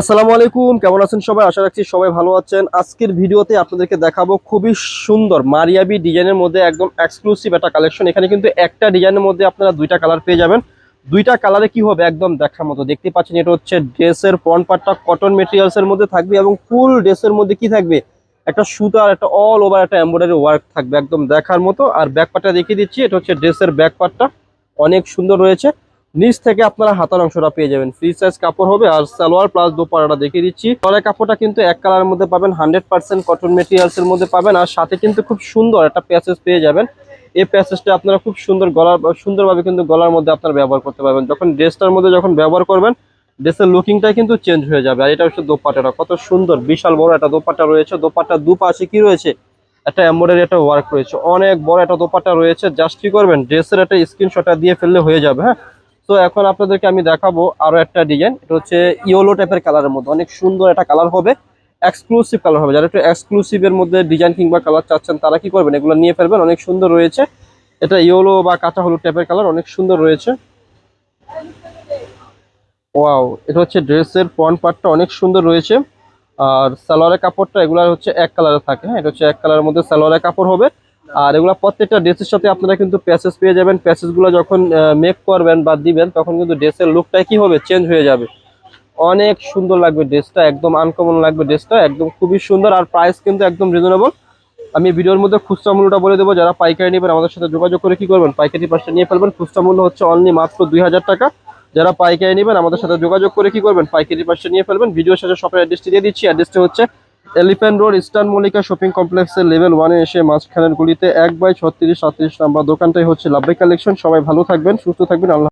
আসসালামু আলাইকুম, কেমন আছেন সবাই? আশা রাখছি সবাই ভালো আছেন। আজকের ভিডিওতে আপনাদেরকে দেখাবো খুবই সুন্দর মারিয়াবি ডিজাইনের মধ্যে একদম এক্সক্লুসিভ একটা কালেকশন এখানে কিন্তু একটা ডিজাইনের মধ্যে আপনারা দুইটা কালার পেয়ে যাবেন। দুইটা কালারে কি হবে একদম দেখার মতো। দেখতে পাচ্ছেন এটা হচ্ছে ড্রেসের ফ্রন্ট পার্টটা কটন মেটেরিয়ালস এর মধ্যে থাকবে এবং ফুল ড্রেসের মধ্যে কি থাকবে? একটা সুতার একটা অল ওভার একটা এমব্রয়ডারি ওয়ার্ক থাকবে একদম দেখার মতো। আর ব্যাক পার্টটা দেখিয়ে দিচ্ছি, এটা হচ্ছে ড্রেসের ব্যাক পার্টটা অনেক সুন্দর রয়েছে। নিচ থেকে আপনারা হাতার অংশটা পেয়ে যাবেন। ফ্রি সাইজ কাপড় হবে আর সালোয়ার প্লাস দোপাড়াটা দেখিয়ে দিচ্ছি। তলের কাপড়টা কিন্তু এক কালারের মধ্যে পাবেন হান্ড্রেড পার্সেন্ট কটন মেটেরিয়ালস এর মধ্যে পাবেন আর সাথে কিন্তু খুব সুন্দর একটা প্যাসেজ পেয়ে যাবেন। এই প্যাসেজটা আপনারা খুব সুন্দর গলার, সুন্দরভাবে কিন্তু গলার মধ্যে আপনারা ব্যবহার করতে পারবেন। যখন ড্রেসটার মধ্যে যখন ব্যবহার করবেন ড্রেসের লুকিংটাই কিন্তু চেঞ্জ হয়ে যাবে। আর এটা হচ্ছে দোপাটাটা কত সুন্দর, বিশাল বড় একটা দোপাটা রয়েছে। দোপাটা দুপাশে কি রয়েছে? একটা এমব্রয়ডারি একটা ওয়ার্ক রয়েছে। অনেক বড় একটা দোপাটা রয়েছে। জাস্ট কি করবেন ড্রেসের একটা স্ক্রিনশটটা দিয়ে ফেললে হয়ে যাবে হ্যাঁ? তো এখন আপনাদেরকে আমি দেখাবো আরও একটা ডিজাইন এটা হচ্ছে ইয়েলো টাইপের কালারের মধ্যে। অনেক সুন্দর একটা কালার হবে। এক্সক্লুসিভ কালার হবে। যারা একটু এক্সক্লুসিভ এর মধ্যে ডিজাইন কিংবা কালার চাচ্ছেন, তারা কি করবেন? এগুলো নিয়ে ফেলবেন। অনেক সুন্দর রয়েছে। এটা ইয়েলো বা কাঁচা হলুদ টাইপের কালার অনেক সুন্দর রয়েছে। ওয়াও এটা হচ্ছে ড্রেসের ফ্রন্ট পার্টটা অনেক সুন্দর রয়েছে। আর সালোয়ারের কাপড়টা এগুলা হচ্ছে এক কালারে থাকে। হ্যাঁ এটা হচ্ছে এক কালারের মধ্যে সালোয়ারের কাপড় হবে। আর এগুলা প্রত্যেকটা ড্রেসের সাথে আপনারা কিন্তু প্যাসেজ পেয়ে যাবেন। প্যাসেজগুলো যখন মেক করবেন বা দিবেন, তখন কিন্তু ড্রেসের লুকটাই কি হবে? চেঞ্জ হয়ে যাবে। অনেক সুন্দর লাগবে ড্রেসটা একদম আনকমন লাগবে ড্রেসটা একদম খুবই সুন্দর আর প্রাইস কিন্তু একদম রিজনেবল আমি ভিডিওর মধ্যে খুচরা মূল্যটা বলে দেবো, যারা পাইকারি নেবেন আমাদের সাথে যোগাযোগ করে কি করবেন? পাইকারি পাশে নিয়ে ফেলবেন। খুচরা মূল্য হচ্ছে অনলি মাত্র দুই হাজার টাকা। যারা পাইকারি নেবেন, আমাদের সাথে যোগাযোগ করে কি করবেন? পাইকারি পাশে নিয়ে ফেলবেন। ভিডিওর সাথে শপের অ্যাড্রেসটি দিয়ে দিচ্ছি। অ্যাড্রেসটি হচ্ছে elephant road, eastern Mallika shopping কমপ্লেক্সের লেভেল ওয়ানে এসে মাঝখানের গুলিতে এক বাই ছত্রিশ সাতত্রিশ নাম্বার দোকানটাই হচ্ছে লাভবে কালেকশন সবাই ভালো থাকবেন, সুস্থ থাকবেন, আল্লাহ